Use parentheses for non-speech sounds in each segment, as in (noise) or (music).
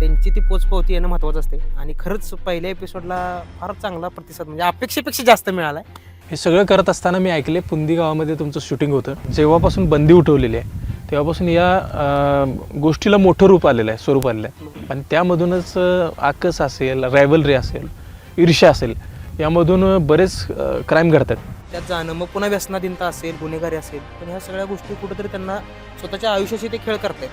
त्यांची ती पोचपावती येणं महत्त्वाचं असते. आणि खरंच पहिल्या एपिसोडला फार चांगला प्रतिसाद म्हणजे अपेक्षेपेक्षा जास्त मिळाला हे सगळं करत असताना मी ऐकले पुंदी गावामध्ये तुमचं शूटिंग होतं. जेव्हापासून बंदी उठवलेली आहे तेव्हापासून या अं, गोष्टीला मोठं रूप आलेलं आहे स्वरूप आलेलं आहे. आणि त्यामधूनच आकस असेल रायवलरी असेल ईर्ष्या असेल यामधून बरेच क्राईम घडतात. त्यात जाणं मग पुन्हा व्यसनाधीनता असेल गुन्हेगारी असेल पण ह्या सगळ्या गोष्टी कुठेतरी त्यांना स्वतःच्या आयुष्याशी ते खेळ करतायत.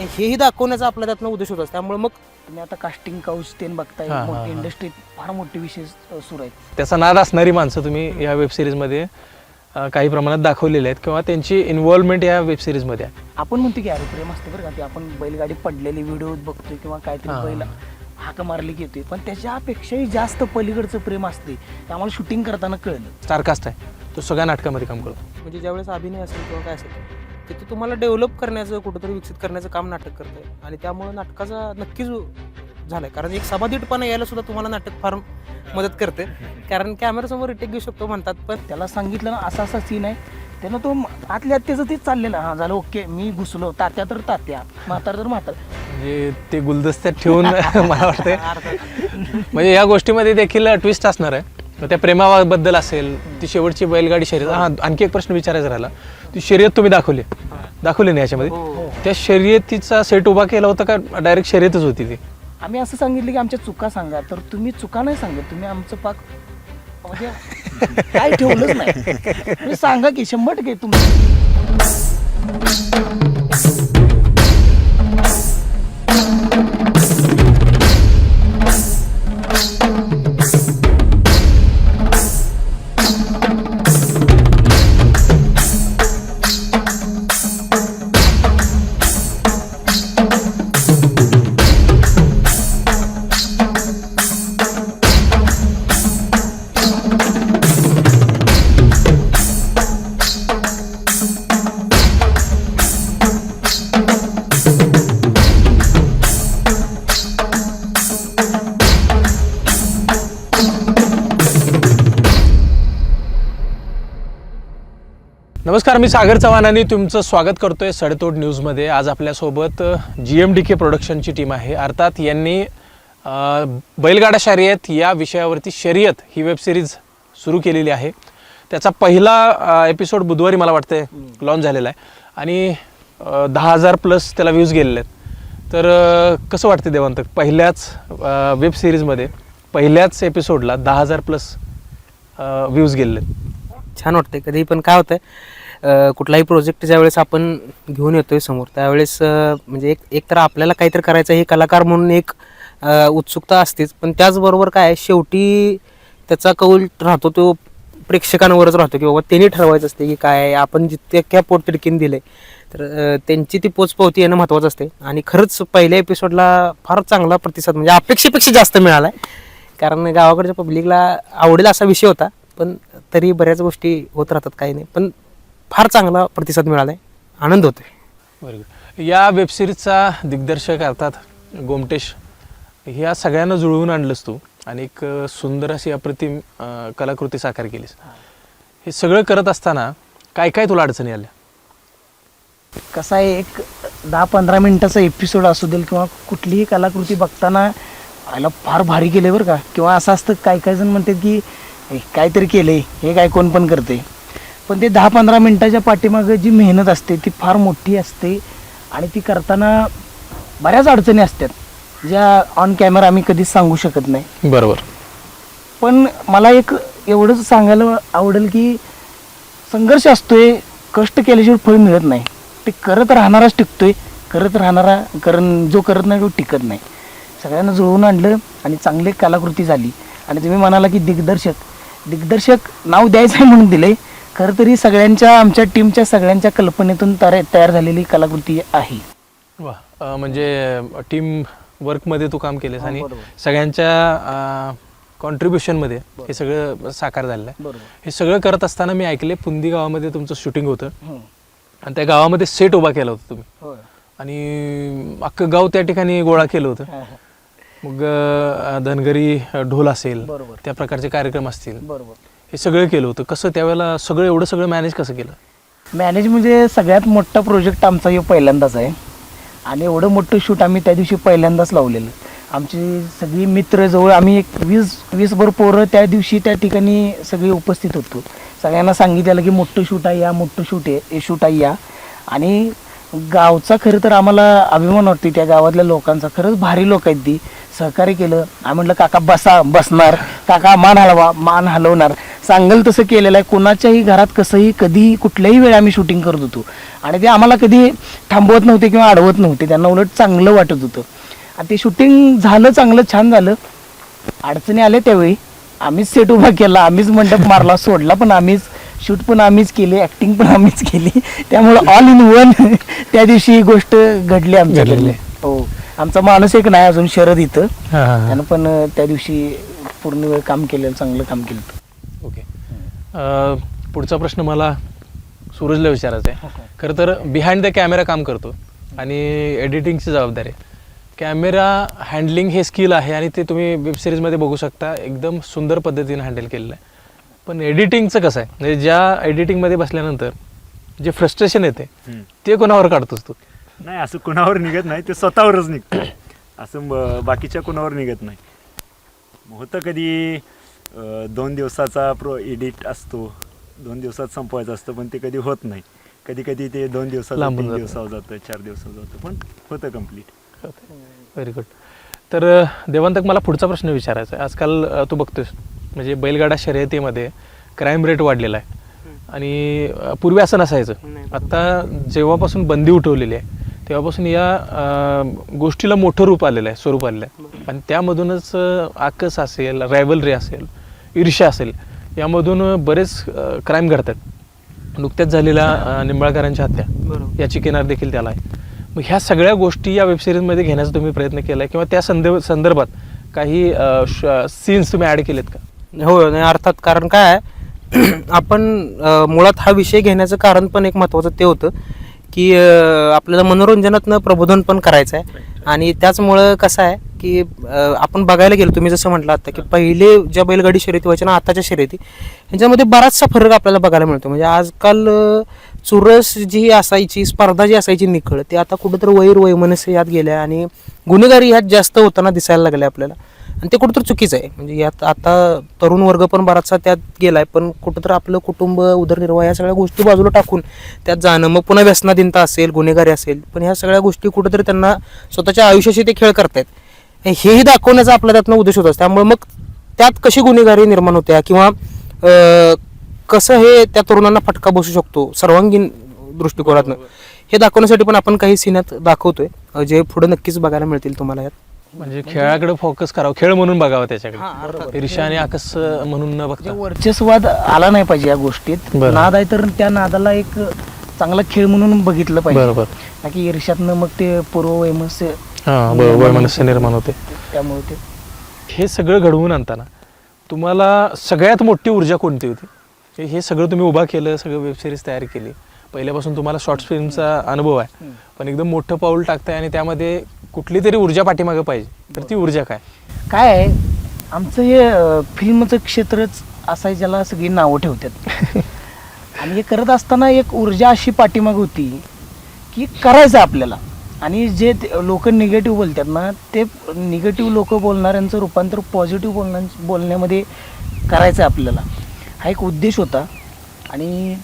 हेही दाखवण्याचा आपला त्यातनं उद्देश होता त्यामुळे मग तुम्ही आता कास्टिंग काउच ते बघताय हा, हा, मोठी हा. इंडस्ट्रीत फार मोठे विषय अ, सुरू आहेत त्याचा नाद असणारी माणसं तुम्ही या वेबसिरीजमध्ये अं, काही प्रमाणात दाखवलेली आहेत किंवा त्यांची इन्व्हॉल्वमेंट या वेबसिरीजमध्ये आहे. आपण म्हणतो की अरे प्रेम असते बरं का ते आपण बैलगाडी पडलेली व्हिडिओ बघतोय किंवा काहीतरी हा. बैल हाक मारली की येतोय. पण त्याच्यापेक्षाही जास्त पलीकडचं प्रेम असते ते आम्हाला शूटिंग करताना कळलं. स्टारकास्ट आहे. तो सगळ्या नाटकामध्ये काम करतो. म्हणजे ज्यावेळेस अभिनय असेल किंवा काय असेल तिथे तुम्हाला डेव्हलप करण्याचं कुठंतरी विकसित करण्याचं काम नाटक करतं आणि त्यामुळे नाटकाचा नक्कीच झालाय. कारण एक सभादीटपणा यायला सुद्धा तुम्हाला नाटक फार मदत करते कारण कॅमेरासमोर रिटेक घेऊ शकतो म्हणतात पण त्याला सांगितलं ना असा असा सीन आहे. त्यानं तो आतल्या आत त्याचं तेच चाललेलं. हा झालं ओके मी घुसलो. तात्या तर तात्या म्हातार तर म्हातार. म्हणजे ते गुलदस्त्यात ठेवून (laughs) मला वाटतंय. म्हणजे या गोष्टीमध्ये देखील ट्विस्ट असणार आहे. त्या प्रेमाबद्दल असेल ती शेवटची बैलगाडी शर्यत हा आणखी एक प्रश्न विचारायचा राहिला. ती शर्यत तुम्ही दाखवली. दाखवली ना याच्यामध्ये. हो. त्या शर्यतीचा सेट उभा केला होता का? डायरेक्ट शर्यतच होती ती. आम्ही असं सांगितलं की आमच्या चुका सांगा. तर तुम्ही चुका नाही सांगत. तुम्ही आमचं पाक म्हणजे काय ठेवलंच नाही. तुम्ही सांगा की शंभर टक्के तुम्ही नमस्कार मी सागर चव्हाण आणि तुमचं स्वागत करतोय सडतोड न्यूजमध्ये. आज आपल्यासोबत जी एम डी के प्रोडक्शनची टीम आहे. अर्थात यांनी बैलगाडा शर्यत या विषयावरती शर्यत ही वेबसिरीज सुरू केलेली आहे. त्याचा पहिला एपिसोड बुधवारी मला वाटतं लॉन्च झालेला आहे. आणि दहा हजार प्लस त्याला व्ह्यूज गेलेले आहेत. तर कसं वाटतं देवांत? पहिल्याच वेब सिरीजमध्ये पहिल्याच एपिसोडला दहा हजार प्लस व्ह्यूज गेलेले आहेत. छान वाटतंय. कधी पण काय होतंय कुठलाही प्रोजेक्ट ज्यावेळेस आपण घेऊन येतोय समोर त्यावेळेस म्हणजे एक एक तर आपल्याला काहीतरी करायचं हे कलाकार म्हणून एक उत्सुकता असतेच. पण त्याचबरोबर काय शेवटी त्याचा कौल राहतो तो प्रेक्षकांवरच राहतो की बाबा त्यांनी ठरवायचं असते की काय आपण जितक्या पोटतिडकीने दिले तर त्यांची ती पोचपावती येणं महत्त्वाचं असते. आणि खरंच पहिल्या एपिसोडला फार चांगला प्रतिसाद म्हणजे अपेक्षेपेक्षा जास्त मिळाला आहे कारण गावाकडच्या पब्लिकला आवडेल असा विषय होता पण तरी बऱ्याच गोष्टी होत राहतात काही नाही. पण फार चांगला प्रतिसाद मिळाला आहे आनंद होतोय. बरोबर या वेबसिरीजचा दिग्दर्शक अर्थात गोमटेश ह्या सगळ्यांना जुळवून आणलंस तू आणि एक सुंदर अशी अप्रतिम अ, कलाकृती साकार केलीस. हे सगळं करत असताना काय काय तुला अडचणी आल्या? कसा आहे एक दहा पंधरा मिनिटाचा एपिसोड असू देल किंवा कुठलीही कलाकृती बघताना आयला फार भारी केले बरं का. किंवा असं असतं काय काय जण म्हणतात की "हे काहीतरी केलंय हे काय कोण पण करते पण ते दहा पंधरा मिनिटाच्या पाठीमागं जी मेहनत असते ती फार मोठी असते. आणि ती करताना बऱ्याच अडचणी असतात ज्या ऑन कॅमेरा आम्ही कधीच सांगू शकत नाही. बरोबर. पण मला एक एवढंच सांगायला आवडेल की संघर्ष असतोय कष्ट केल्याशिवाय फळ मिळत नाही. ते करत राहणाराच टिकतोय करत राहणारा कारण जो करत नाही तो टिकत नाही. सगळ्यांना जुळवून आणलं आणि चांगली कलाकृती झाली. आणि तुम्ही म्हणाला की दिग्दर्शक. दिग्दर्शक नाव द्यायचं आहे म्हणून दिले खरं तरी सगळ्यांच्या आमच्या टीमच्या सगळ्यांच्या कल्पनेतून तयार तयार झालेली कलाकृती आहे. वा अ, म्हणजे टीम वर्कमध्ये तू काम केलेस आणि बरोबर. सगळ्यांच्या कॉन्ट्रीब्युशनमध्ये हे सगळं साकार झालेलं आहे. बरोबर. हे सगळं करत असताना मी ऐकले पुंदी गावामध्ये तुमचं शूटिंग होतं. हं. आणि त्या गावामध्ये सेट उभा केला होता तुम्ही. होय. आणि अख्खं गाव त्या ठिकाणी गोळा केलं होतं. हा, हा. मग अ, धनगरी अ, ढोल असेल बरोबर. त्या प्रकारचे कार्यक्रम असतील. बरोबर. हे सगळं केलं होतं. कसं त्यावेळेला सगळं एवढं सगळं मॅनेज कसं केलं? मॅनेज म्हणजे सगळ्यात मोठा प्रोजेक्ट आमचा हे पहिल्यांदाच आहे. आणि एवढं मोठं शूट आम्ही त्या दिवशी पहिल्यांदाच लावलेलं. आमची सगळी मित्र जवळ आम्ही एक वीस वीसभर पोरं त्या दिवशी त्या ठिकाणी सगळे उपस्थित होतो. सगळ्यांना सांगितलेलं की मोठं शूट आहे या मोठं शूट आहे शूट आहे या. आणि गावचा खरं तर आम्हाला अभिमान वाटते त्या गावातल्या लोकांचा. खरंच भारी लोक आहेत ती. सहकार्य केलं. आम्ही म्हटलं काका बसा बसणार. काका मान हलवा मान हलवणार. सांगल तसं केलेलं आहे. कोणाच्याही घरात कसंही कधीही कुठल्याही वेळी आम्ही शूटिंग करत होतो. आणि ते आम्हाला कधी थांबवत नव्हते किंवा अडवत नव्हते. त्यांना उलट चांगलं वाटत होतं. आणि ते शूटिंग झालं चांगलं छान झालं. अडचणी आल्या त्यावेळी. आम्हीच सेट उभा केला. आम्हीच मंडप मारला सोडला पण आम्हीच. शूट पण आम्हीच केली ऍक्टिंग पण आम्हीच केली. त्यामुळं ऑल इन वन त्या दिवशी ही गोष्ट घडली आमच्याकडे. हो. आमचा माणूस एक नाही अजून शरद इथं. त्यानं पण त्या दिवशी पूर्ण वेळ काम केलेलं चांगलं काम केलं. पुढचा प्रश्न मला सूरजला विचारायचा आहे. खरं तर बिहाइंड द कॅमेरा काम करतो आणि एडिटिंगची जबाबदारी आहे. कॅमेरा हँडलिंग हे स्किल आहे आणि ते तुम्ही वेबसिरीजमध्ये बघू शकता. एकदम सुंदर पद्धतीने हँडल केलेलं आहे. पण एडिटिंगचं कसं आहे? म्हणजे ज्या एडिटिंगमध्ये बसल्यानंतर जे फ्रस्ट्रेशन येते. ते कोणावर काढतोस तू? नाही असं कुणावर निघत नाही ते स्वतःवरच निघतं. असं बाकीच्या कुणावर निघत नाही. होतं कधी दोन दिवसाचा प्रो एडिट असतो. दोन दिवसात संपवायचं असतं पण ते कधी होत नाही. कधी कधी ते दोन दिवसात लांबून तीन जातं. दिवसावर जातं चार दिवसावर जातं पण होतं कंप्लीट व्हेरी गुड तर देवांतक मला पुढचा प्रश्न विचारायचा आहे. आजकाल तू बघतोस म्हणजे बैलगाडा शर्यतीमध्ये क्राईम रेट वाढलेला आहे. आणि पूर्वी असं नसायचं. आता जेव्हापासून बंदी उठवलेली आहे तेव्हापासून या गोष्टीला मोठं रूप आलेलं आहे स्वरूप आलेलं आहे. आणि त्यामधूनच आकस असेल रायवलरी असेल ईर्ष्या असेल यामधून बरेच क्राईम घडतात. नुकत्याच झालेल्या निंबाळकरांच्या हत्या. बरोबर. याची किनार देखील त्याला आहे. मग ह्या सगळ्या गोष्टी या वेबसिरीजमध्ये घेण्याचा तुम्ही प्रयत्न केला किंवा त्या संदर्भ संदर्भात काही सीन्स तुम्ही ॲड केलेत का? हो अर्थात कारण काय आहे? (clears throat) आपण मुळात हा विषय घेण्याचं कारण पण एक महत्त्वाचं ते होतं की आपल्याला मनोरंजनातनं प्रबोधन पण करायचं आहे आणि त्याचमुळं कसं आहे? की अं, आपण बघायला गेलो तुम्ही जसं म्हटलं आता की पहिले ज्या बैलगाडी शर्यती व्हायच्या ना आताच्या शर्यती ह्यांच्यामध्ये बराचसा फरक आपल्याला बघायला मिळतो. म्हणजे आजकाल अं, चुरस जी असायची स्पर्धा जी असायची निखळ ती आता कुठंतरी वैर वैमनस्य यात गेल्या आणि गुन्हेगारी ह्यात जास्त होताना दिसायला लागले आपल्याला. आणि ते कुठंतरी चुकीचं आहे. म्हणजे यात आता तरुण वर्ग पण बराचसा त्यात गेलाय पण कुठंतरी आपलं कुटुंब उदरनिर्वाह या सगळ्या गोष्टी बाजूला टाकून त्यात जाणं मग पुन्हा व्यसनाधीनता असेल गुन्हेगारी असेल पण ह्या सगळ्या गोष्टी कुठंतरी त्यांना स्वतःच्या आयुष्याशी ते खेळ करतायत. हेही दाखवण्याचा आपला त्यातनं उद्देश होत असतो. त्यामुळे मग त्यात कशी गुन्हेगारी निर्माण होत्या किंवा अं, कसं हे त्या तरुणांना फटका बसू शकतो सर्वांगीण दृष्टिकोनातनं हे दाखवण्यासाठी पण आपण काही सिन्यात दाखवतोय. जे पुढे नक्कीच बघायला मिळतील तुम्हाला यात. म्हणजे खेळाकडे फोकस करावं खेळ म्हणून बघावं त्याच्याकडे. ईर्ष्या आणि आकस म्हणून न बघता. म्हणजे वर्चस्वाद आला नाही पाहिजे या गोष्टीत. नाद आहे तर त्या नादाला एक चांगला खेळ म्हणून बघितलं पाहिजे. बरोबर. ईर्ष्यातनं मग ते पूर्व वैमस्य हां वैमनस्य निर्माण होते. त्यामुळे ते हे सगळं घडवून आणताना तुम्हाला सगळ्यात मोठी ऊर्जा कोणती होती? हे- हे सगळं तुम्ही उभा केलं सगळं वेबसिरीज तयार केली. पहिल्यापासून तुम्हाला शॉर्ट फिल्मचा अनुभव आहे. पण एकदम मोठं पाऊल टाकताय आणि त्यामध्ये कुठली तरी ऊर्जा पाठीमागं पाहिजे. तर ती ऊर्जा काय? काय आहे? आमचं हे फिल्मचं क्षेत्रच असं आहे ज्याला सगळी नावं ठेवतात. (laughs) आणि हे करत असताना एक ऊर्जा अशी पाठीमाग होती की करायचं आपल्याला. आणि जे लोक निगेटिव्ह बोलतात ना ते निगेटिव्ह लोक बोलणाऱ्यांचं रूपांतर पॉझिटिव्ह बोलण्या बोलण्यामध्ये करायचं आहे आपल्याला. हा एक उद्देश होता. आणि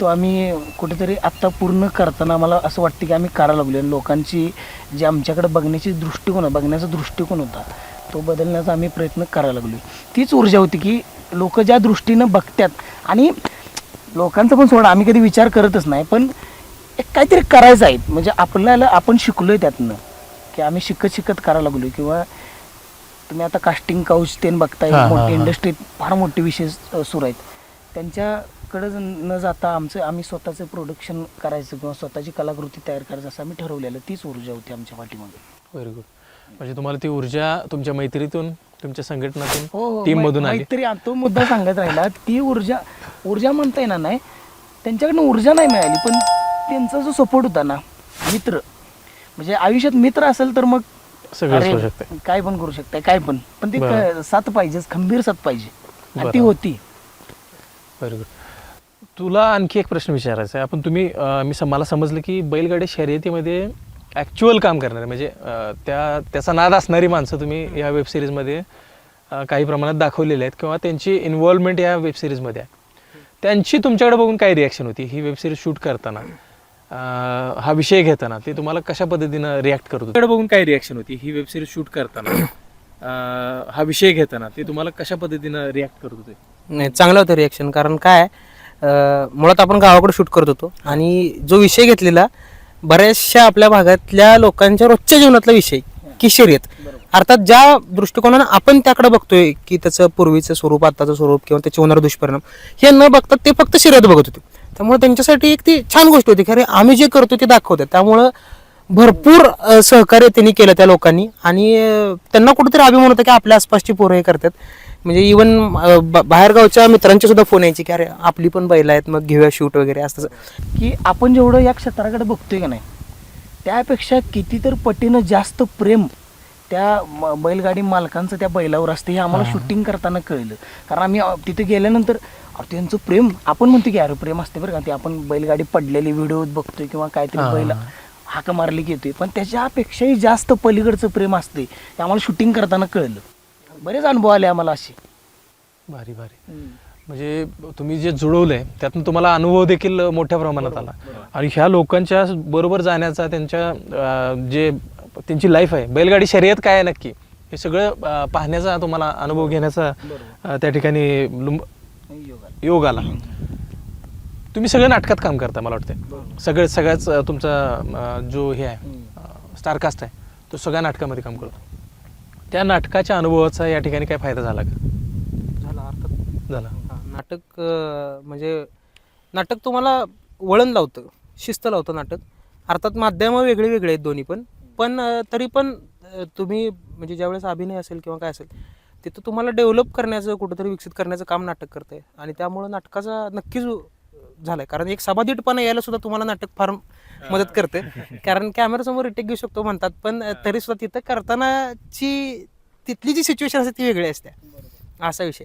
तो आम्ही कुठेतरी आत्ता पूर्ण करताना मला असं वाटतं की आम्ही करायला लागलो आणि लोकांची जी आमच्याकडे बघण्याची दृष्टिकोन आहे बघण्याचा दृष्टिकोन होता तो बदलण्याचा आम्ही प्रयत्न करायला लागलो तीच ऊर्जा होती की लोक ज्या दृष्टीनं बघतात आणि लोकांचा पण सोडा आम्ही कधी विचार करतच नाही पण एक काहीतरी करायचं आहे. म्हणजे आपल्याला आपण शिकलोय त्यातनं. की आम्ही शिकत शिकत करायला लागलो किंवा तुम्ही आता कास्टिंग काउच तेन बघताय. हा, हा, मोठी हा. इंडस्ट्रीत फार मोठे विषय अ, सुरू आहेत. त्यांच्याकडे न जाता आमचं आम्ही स्वतःचं प्रोडक्शन करायचं किंवा स्वतःची कलाकृती तयार करायचं असं आम्ही ठरवलेलं. तीच ऊर्जा होती आमच्या पाठीमागे. व्हेरी गुड म्हणजे तुम्हाला ती ऊर्जा तुमच्या मैत्रीतून तुमच्या हो संघटनातून हो टीम मै- मधून आली. मैत्री आ- तो मुद्दा सांगत राहिला ती ऊर्जा ऊर्जा म्हणता येणार नाही. त्यांच्याकडनं ऊर्जा नाही मिळाली पण त्यांचा जो सपोर्ट होता ना मित्र म्हणजे आयुष्यात मित्र असेल तर मग सगळंच अरे, होऊ शकते काय पण करू शकताय काय पण. पण ते बरं. क- साथ पाहिजेच खंबीर साथ पाहिजे. आणि ती बरं. होती. व्हेरी गुड तुला आणखी एक प्रश्न विचारायचा आहे. आपण तुम्ही अं, मी सम- मला समजलं की बैलगाडी शर्यतीमध्ये ॲक्च्युअल काम करणारे म्हणजे अं, त्या त्याचा नाद असणारी माणसं तुम्ही या वेबसिरीजमध्ये काही प्रमाणात दाखवलेली आहेत किंवा त्यांची इन्व्हॉल्वमेंट या वेबसिरीजमध्ये आहे. त्यांची तुमच्याकडे बघून काय रिॲक्शन होती? ही वेबसिरीज शूट करताना. हा विषय घेताना ते तुम्हाला कशा पद्धतीनं रिॲक्ट करत होते? बघून काय रिॲक्शन होती? ही वेबसिरीज शूट करताना. अं, हा विषय घेताना ते तुम्हाला कशा पद्धतीनं रिॲक्ट करत होते? नाही चांगलं होतं रिॲक्शन कारण काय मुळात आपण गावाकडे शूट करत होतो. आणि जो विषय घेतलेला बऱ्याचशा आपल्या भागातल्या लोकांच्या रोजच्या जीवनातला विषय की शर्यत अर्थात ज्या दृष्टिकोनानं आपण त्याकडे बघतोय की त्याचं पूर्वीचं स्वरूप आताचं स्वरूप किंवा त्याचे होणारे दुष्परिणाम हे न बघता ते फक्त शर्यत बघत होते. त्यामुळे त्यांच्यासाठी एक ती छान गोष्ट होती. की अरे आम्ही जे करतो ते दाखवतात त्यामुळं भरपूर अ, सहकार्य त्यांनी केलं त्या लोकांनी. आणि अ, त्यांना कुठेतरी अभिमान होता की आपल्या आसपासची पोरं हे करतात. म्हणजे इवन बाहेरगावच्या मित्रांचे सुद्धा फोन यायचे की अरे आपली पण बैल आहेत मग घेऊया शूट वगैरे असं तसं. की आपण जेवढं या क्षेत्राकडे बघतोय का नाही त्यापेक्षा कितीतर पटीनं जास्त प्रेम त्या म- बैलगाडी मालकांचं त्या बैलावर असतं हे आम्हाला शूटिंग करताना कळलं. कारण आम्ही अ, तिथे गेल्यानंतर अ, त्यांचं प्रेम आपण म्हणतो की अरे प्रेम असते बरं का ते आपण बैलगाडी पडलेली व्हिडिओ बघतोय किंवा काहीतरी हा. बैल हाक मारली की येतोय. पण त्याच्यापेक्षाही जास्त पलीकडचं प्रेम असते ते आम्हाला शूटिंग करताना कळलं. बरेच अनुभव आले आम्हाला असे. भारी भारी. म्हणजे तुम्ही जे जुळवलंय त्यातून तुम्हाला अनुभव देखील मोठ्या प्रमाणात आला. आणि ह्या लोकांच्या बरोबर जाण्याचा त्यांच्या अं, जे त्यांची लाईफ आहे बैलगाडी शर्यत काय आहे नक्की? हे सगळं अं, पाहण्याचा तुम्हाला अनुभव घेण्याचा अं, त्या ठिकाणी लुंब- योग आला तुम्ही सगळं नाटकात काम करता मला वाटतं सगळं सगळ्याच तुमचा जो हे आहे स्टारकास्ट आहे तो सगळ्या नाटकामध्ये काम करतो. त्या नाटकाच्या अनुभवाचा या ठिकाणी काय फायदा झाला का? झालं अर्थात. झाला. नाटक अं, म्हणजे नाटक तुम्हाला वळण लावतं शिस्त लावतं नाटक. अर्थात माध्यमं वेगळी वेगळी आहेत दोन्ही पण. पण अं, तरी पण अं, तुम्ही म्हणजे ज्यावेळेस अभिनय असेल किंवा काय असेल तिथं तुम्हाला डेव्हलप करण्याचं कुठंतरी विकसित करण्याचं काम नाटक करतंय. आणि त्यामुळं नाटकाचा नक्कीच झालाय. कारण एक सभादीटपणा यायला सुद्धा तुम्हाला नाटक फार मदत करते कारण कॅमेरासमोर रिटेक घेऊ शकतो म्हणतात पण तरी सुद्धा तिथं करतानाची तिथली जी सिच्युएशन असते ती वेगळी असते. असा विषय.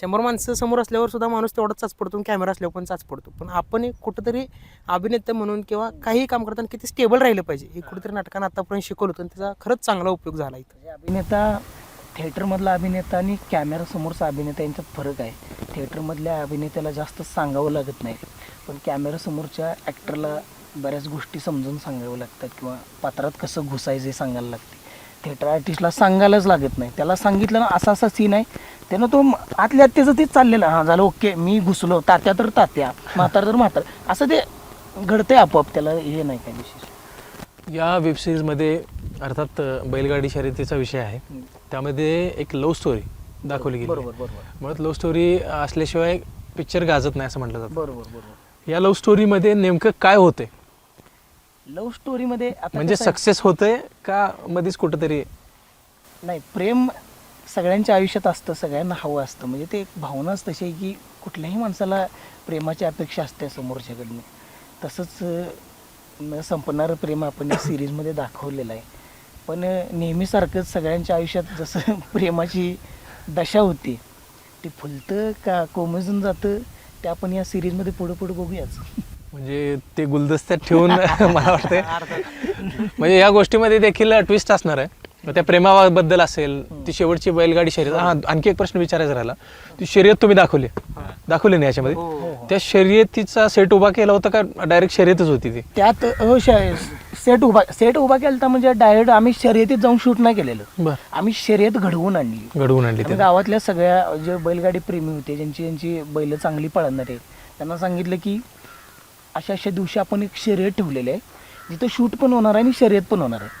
शंभर माणसं समोर असल्यावर सुद्धा माणूस तेवढाच चाच पडतो कॅमेरा असल्यावर पण चाच पडतो. पण आपण एक कुठंतरी अभिनेता म्हणून किंवा काही काम करताना किती स्टेबल राहिलं पाहिजे हे कुठेतरी नाटकानं आतापर्यंत शिकवलं होतं आणि त्याचा खरंच चांगला उपयोग झाला इथं. म्हणजे अभिनेता थिएटरमधला अभिनेता आणि कॅमेरासमोरचा अभिनेता यांच्यात फरक आहे. थिएटरमधल्या अभिनेत्याला जास्त सांगावं लागत नाही. पण कॅमेरासमोरच्या ॲक्टरला बऱ्याच गोष्टी समजून सांगाव्या लागतात किंवा पात्रात कसं घुसायचं हे सांगायला लागते. थिएटर आर्टिस्टला सांगायलाच लागत नाही. त्याला सांगितलं ना असा असा सीन आहे. त्यानं तो आतल्या आत त्याचं तेच चाललेलं हां झालं ओके मी घुसलो. तात्या तर तात्या म्हातार तर म्हातार. असं ते घडतंय आपोआप. त्याला हे नाही काय विशेष. या वेबसिरीजमध्ये अर्थात बैलगाडी शर्यतीचा विषय आहे. त्यामध्ये एक लव्ह स्टोरी दाखवली गेली. बरोबर बरोबर. मुळात लव्ह स्टोरी असल्याशिवाय पिक्चर गाजत नाही असं म्हटलं जातं. बरोबर बरोबर. या लव्ह स्टोरीमध्ये नेमकं काय होते लव्ह स्टोरीमध्ये आता म्हणजे कसं आहे? सक्सेस होते का मध्येच कुठंतरी? नाही प्रेम सगळ्यांच्या आयुष्यात असतं सगळ्यांना हवं असतं. म्हणजे ते एक भावनाच तशी आहे की कुठल्याही माणसाला प्रेमाची अपेक्षा असते समोरच्याकडनं. तसंच अं, न संपणारं प्रेम आपण या सिरीजमध्ये दाखवलेलं आहे. पण नेहमीसारखंच सगळ्यांच्या आयुष्यात जसं (laughs) प्रेमाची दशा होती ती फुलतं का कोमजून जातं ते आपण या सिरीजमध्ये पुढे पुढे बघूयाच. म्हणजे ते गुलदस्त्यात ठेवून (laughs) मला वाटतंय. म्हणजे या गोष्टीमध्ये देखील ट्विस्ट असणार आहे. मग त्या प्रेमाबद्दल असेल ती शेवटची बैलगाडी शर्यत हा आणखी एक प्रश्न विचारायचा राहिला. ती शर्यत तुम्ही दाखवली. दाखवली नाही याच्यामध्ये. त्या शर्यतीचा सेट उभा केला होता का? डायरेक्ट शर्यतच होती ती. त्यात हो सेट उभा सेट उभा केला म्हणजे डायरेक्ट आम्ही शर्यतीत जाऊन शूट नाही केलेलं. बर. आम्ही शर्यत घडवून आणली. घडवून आणली आम्ही ते गावातल्या सगळ्या जे बैलगाडी प्रेमी होते ज्यांची ज्यांची बैल चांगली पळणार त्यांना सांगितलं की अशा अशा दिवशी आपण एक शर्यत ठेवलेली आहे. जिथं शूट पण होणार आहे आणि शर्यत पण होणार आहे.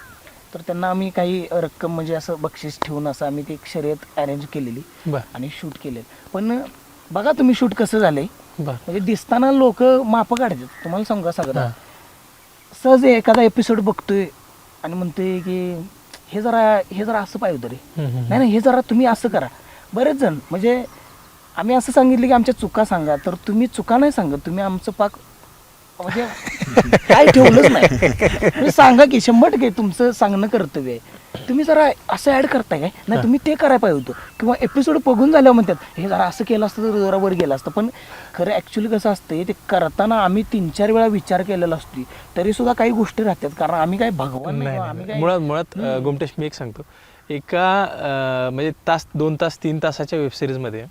तर त्यांना आम्ही काही रक्कम म्हणजे असं बक्षीस ठेवून असं आम्ही ती एक शर्यत अरेंज केलेली बर. आणि शूट केले पण बघा तुम्ही शूट कसं झालंय. बर. म्हणजे दिसताना लोक माप काढतात. तुम्हाला सांगू सगळं हा. सहज एखादा एपिसोड बघतोय आणि म्हणतोय की हे जरा हे जरा असं पाहिजे होतं रे. हम्म, हम्म, नाही नाही हे जरा तुम्ही असं करा. बरेच जण म्हणजे आम्ही असं सांगितलं की आमच्या चुका सांगा. तर तुम्ही चुका नाही सांगत. तुम्ही आमचं पाक म्हणजे काय ठेवलंच नाही. सांगा की शंभर टक्के तुमचं सांगणं कर्तव्य आहे. तुम्ही जरा असं ऍड करताय काय? नाही तुम्ही ते करायला पाहिजे होतं. किंवा एपिसोड बघून झाल्यावर म्हणतात हे जरा असं केलं असतं तर जरा वर गेलं असतं. पण खरं ॲक्च्युली कसं असतंय ते करताना आम्ही तीन चार वेळा विचार केलेला असतो तरी सुद्धा काही गोष्टी राहतात. कारण आम्ही काय भगवान नाही आम्ही. काय मुळात मुळात गोमटेश मी एक सांगतो. एका अं, म्हणजे तास दोन तास तीन तासाच्या वेबसिरीजमध्ये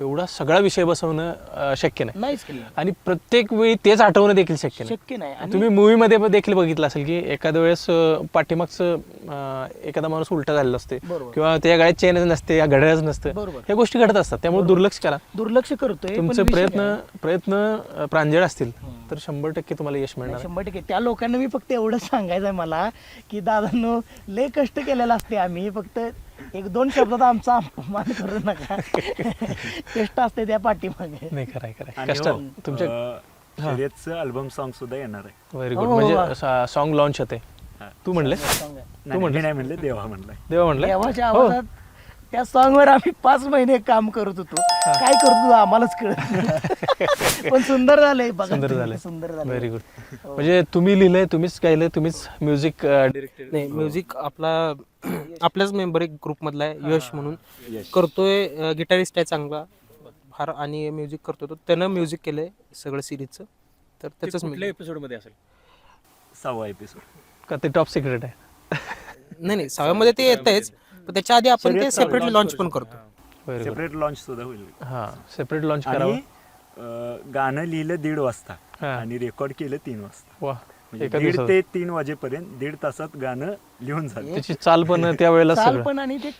एवढा सगळा विषय बसवणं अं, शक्य नाही. नाहीच केलं. आणि प्रत्येक वेळी तेच आठवणं देखील शक्य नाही. शक्य नाही. आणि तुम्ही मूवीमध्ये देखील बघितलं असेल की एखाद्या वेळेस अं, पाठीमागचं अं, एखादा माणूस उलटा झालेला असते बरोबर. किंवा त्या गाड्यात चेनच नसते या घड्याळच नसतं. बरोबर. ह्या गोष्टी घडत असतात. त्यामुळे दुर्लक्ष करा. दुर्लक्ष करतोय पण तुमचे विषय प्रयत्न काय? प्रयत्न अं, प्रांजळ असतील तर शंभर टक्के तुम्हाला यश मिळणार. आहे. शंभर टक्के. त्या लोकांना मी फक्त एवढं सांगायचं आहे मला की दादांनो लय कष्ट केलेला असते आम्ही. फक्त एक दोन शब्दात आमचा अपमान करू नका. कष्ट असते त्या पाठीमागे. नाही कराय कराय आणि कष्ट हो, तुमच्या अं, शर्यतचं अल्बम सॉन्ग सुद्धा येणार आहे. व्हेरी हो, गुड हो, म्हणजे वा. सॉन्ग लॉन्च होते. हा. तू म्हणले नाही, म्हणलं? मी नाही म्हणले देवा म्हणलाय. देवा म्हणले देवाच्या हो. आवाजात त्या सॉंग वर आम्ही पाच महिने काम करत होतो. काय करत होतो आम्हालाच कळत. (laughs) पण सुंदर झालंय बघा. सुंदर तुम्ही, झाले सुंदर झालंय. व्हेरी गुड म्हणजे तुम्ही लिहिलंय तुम्हीच गायलंय तुम्हीच म्युझिक डिरेक्टेड नाही म्युझिक आपला (clears throat) आपल्याच मेंबर एक ग्रुप मधला आहे यश म्हणून. करतोय गिटारिस्ट आहे चांगला. फार आणि म्युझिक करतोय तो. त्यानं म्युझिक केलंय सगळं सिरीजचं तर त्याचंच कुठल्या. एपिसोडमध्ये असेल? सहावा एपिसोड का ते टॉप सिक्रेट आहे नाही नाही सहाव्यामध्ये ते येतंच पण त्याच्या आधी आपण ते सेपरेटली लॉन्च पण करतो. व्हेरी गुड सेपरेट लॉन्च सुद्धा होईल. हा सेपरेट लॉन्च आणि करावं. अं, गाणं लिहिलं दीड वाजता हा. आणि रेकॉर्ड केलं तीन वाजता. वा म्हणजे एका दीड दिवसात. ते तीन वाजेपर्यंत दीड तासात गाणं लिहून झालं. त्याची चाल पण त्या वेळेला चाल सगळं. पण आणि ते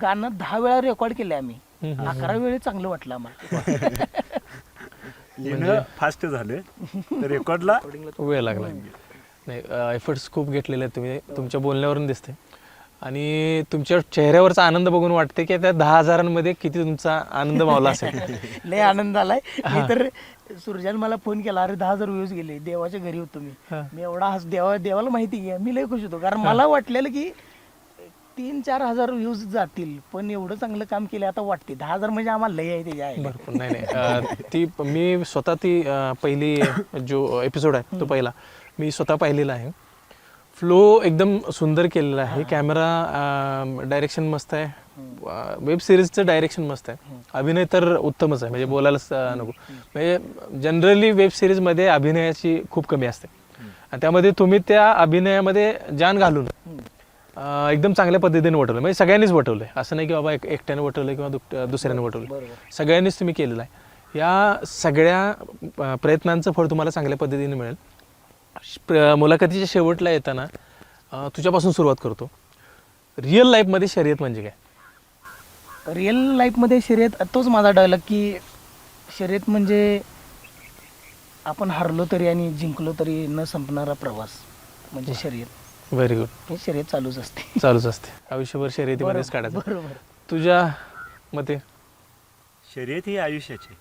गाणं दहा वेळा रेकॉर्ड केले आम्ही. हम्म, अकरा वेळी चांगलं वाटलं आम्हाला. (laughs) लिहिणं फास्ट झालं. तर रेकॉर्डला वेळ लागला. नाही एफर्ट्स खूप घेतलेले आहेत तुम्ही. तुमच्या बोलण्यावरून दिसते आणि तुमच्या चेहऱ्यावरचा आनंद बघून वाटते की त्या दहा हजारांमध्ये किती तुमचा आनंद मावला असेल. (laughs) लय आनंद आलाय. मी तर सुरजान मला फोन केला अरे दहा हजार व्ह्यूज गेले देवाच्या घरी होतो मी. मी एवढा हस देवा देवाला माहिती आहे मी लय खुश होतो. कारण मला वाटलेलं की तीन चार हजार व्ह्यूज जातील पण एवढं चांगलं काम केलं आता वाटते. दहा हजार म्हणजे आम्हाला लय आहे त्याच्या आहे भरपूर. नाही नाही. अं, ती मी स्वतः ती अं, पहिली जो एपिसोड आहे तो पहिला. मी स्वतः पाहिलेला आहे. फ्लो एकदम सुंदर केलेला आहे. कॅमेरा डायरेक्शन मस्त आहे. वेब सिरीजचं डायरेक्शन मस्त आहे. अभिनय तर उत्तमच आहे. म्हणजे बोलायलाच नको. म्हणजे जनरली वेब सिरीजमध्ये अभिनयाची खूप कमी असते. आणि त्यामध्ये तुम्ही त्या अभिनयामध्ये जान घालून एकदम चांगल्या पद्धतीने वटवलं. म्हणजे सगळ्यांनीच वटवलंय. असं नाही की बाबा एक एकट्याने वटवलं किंवा दुसऱ्याने वटवलं सगळ्यांनीच तुम्ही केलेलं आहे. या सगळ्या प्रयत्नांचं फळ तुम्हाला चांगल्या पद्धतीने मिळेल. मुलाखतीच्या शेवटला येताना तुझ्यापासून सुरुवात करतो. रिअल लाईफमध्ये शर्यत म्हणजे काय? रिअल लाईफमध्ये शर्यत तोच माझा डायलॉग की शर्यत म्हणजे आपण हरलो तरी आणि जिंकलो तरी न संपणारा प्रवास म्हणजे शर्यत. व्हेरी गुड हे शर्यत चालूच असते. चालूच असते. आयुष्यभर शर्यतीमध्येच काढायचं. बरोबर. तुझ्या मते? शर्यत ही आयुष्याची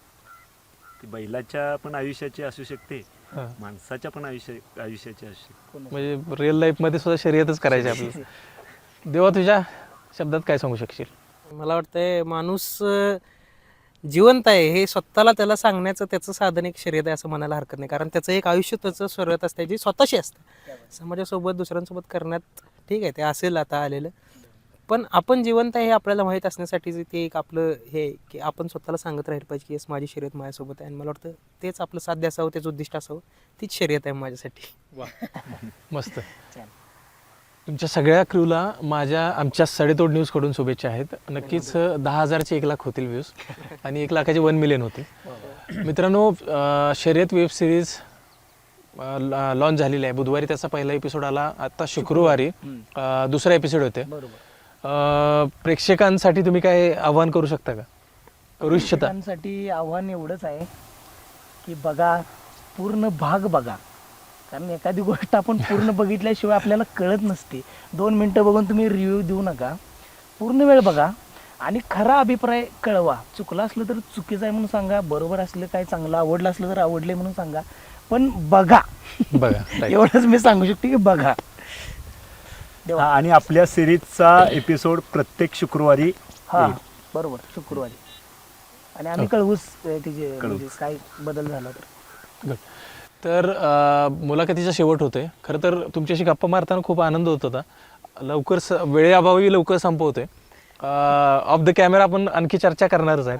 ती बैलाच्या पण आयुष्याची असू शकते. हां. माणसाच्या पण आयुष्य आयुष्याची असू शकते म्हणजे रिअल लाईफमध्ये सुद्धा शर्यतच करायची आपल्याला देवा तुझ्या शब्दात काय सांगू शकशील? मला वाटतंय माणूस अं, जिवंत आहे हे स्वतःला त्याला सांगण्याचं त्याचं साधन एक शर्यत आहे असं म्हणायला हरकत नाही. कारण त्याचं एक आयुष्य त्याचं शर्यत असते जी स्वतःशी असतं. समाजासोबत दुसऱ्यांसोबत करण्यात ठीक आहे ते असेल आता आलेलं. पण आपण जिवंत आहे हे आपल्याला माहीत असण्यासाठी ते एक आपलं हे की आपण स्वतःला सांगत राहिलं पाहिजे की येस माझी शर्यत माझ्यासोबत आहे. आणि मला वाटतं तेच आपलं साध्य असावं तेच उद्दिष्ट असावं तीच शर्यत आहे माझ्यासाठी. (laughs) मस्त. तुमच्या सगळ्या क्रूला माझ्या आमच्या सडेतोड न्यूजकडून शुभेच्छा आहेत. नक्कीच दहा हजारचे एक लाख होतील व्ह्यूज (laughs) आणि एक लाखाचे वन मिलियन होतील. मित्रांनो शर्यत वेब सिरीज लॉन्च झालेली आहे. बुधवारी त्याचा पहिला एपिसोड आला. आता शुक्रवारी दुसरा एपिसोड होते प्रेक्षकांसाठी तुम्ही काय आव्हान करू शकता का? करू इच्छिता? प्रेक्षकांसाठी आव्हान एवढंच आहे की बघा पूर्ण भाग बघा. कारण एखादी (laughs) गोष्ट आपण पूर्ण बघितल्याशिवाय आपल्याला कळत नसते. दोन मिनटं बघून तुम्ही रिव्ह्यू देऊ नका. पूर्ण वेळ बघा आणि खरा अभिप्राय कळवा. चुकलं असलं तर चुकीचं आहे म्हणून सांगा बरोबर असलं काय चांगलं आवडलं असलं तर आवडले म्हणून सांगा. पण बघा. बघा. (laughs) एवढंच मी सांगू शकते की बघा. हा, आणि आपल्या सिरीजचा एपिसोड प्रत्येक शुक्रवारी हा येईल. बरोबर शुक्रवारी. आणि आम्ही कळवूच अं, तिचे म्हणजे काय बदल झाला तर. Good. तर अ, मुलाखतीचा शेवट होतोय खरं तर तुमच्याशी गप्पा मारताना खूप आनंद होत होता. लवकर स वेळेअभावी लवकर संपवतोय ऑफ द कॅमेरा आपण आणखी चर्चा करणारच आहे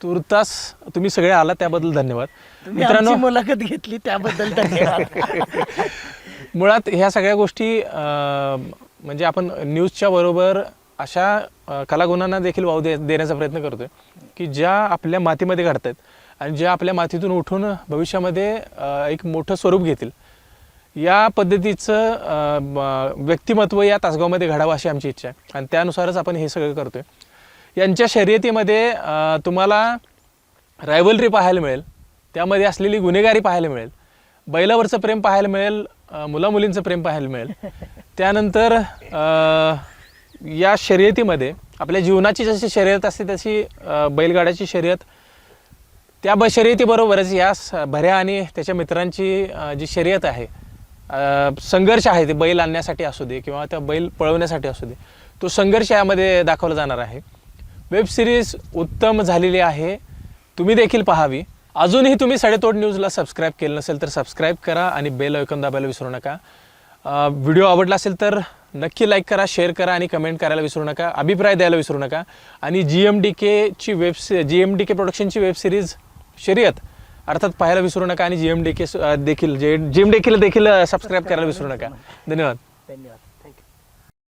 तुर्तास तुम्ही सगळे आला त्याबद्दल धन्यवाद. तुम्ही आमची मुलाखत घेतली त्याबद्दल धन्यवाद. (laughs) मुळात ह्या सगळ्या गोष्टी म्हणजे आपण न्यूजच्या बरोबर अशा कलागुणांना देखील वाव दे देण्याचा प्रयत्न करतोय की ज्या आपल्या मातीमध्ये घडत आहेत आणि ज्या आपल्या मातीतून उठून भविष्यामध्ये एक मोठं स्वरूप घेतील या पद्धतीचं व्यक्तिमत्व या तासगावमध्ये घडावं अशी आमची इच्छा आहे. आणि त्यानुसारच आपण हे सगळं करतोय. यांच्या शर्यतीमध्ये तुम्हाला रायवलरी पाहायला मिळेल त्यामध्ये असलेली गुन्हेगारी पाहायला मिळेल बैलावरचं प्रेम पाहायला मिळेल मुलामुलींचं प्रेम पाहायला मिळेल. त्यानंतर या शर्यतीमध्ये आपल्या जीवनाची जशी शर्यत असते तशी बैलगाड्याची शर्यत त्या ब शर्यतीबरोबरच या भऱ्या आणि त्याच्या मित्रांची जी शर्यत आहे संघर्ष आहे ते बैल आणण्यासाठी असू दे किंवा त्या बैल पळवण्यासाठी असू दे तो संघर्ष यामध्ये दाखवला जाणार आहे. वेब सिरीज उत्तम झालेली आहे. तुम्ही देखील पाहावी. अजूनही तुम्ही साडेतोड न्यूजला सबस्क्राईब केलं नसेल तर सबस्क्राईब करा आणि बेल ऐकून दाबायला विसरू नका. व्हिडिओ आवडला असेल तर नक्की लाईक करा शेअर करा आणि कमेंट करायला विसरू नका. अभिप्राय द्यायला विसरू नका. आणि जी एम डी केची web G M D K प्रोडक्शनची web series शर्यत अर्थात पाहायला विसरू नका आणि जी एम डी के देखील जे जी एम डी केला देखील सबस्क्राईब करायला विसरू नका. धन्यवाद. धन्यवाद.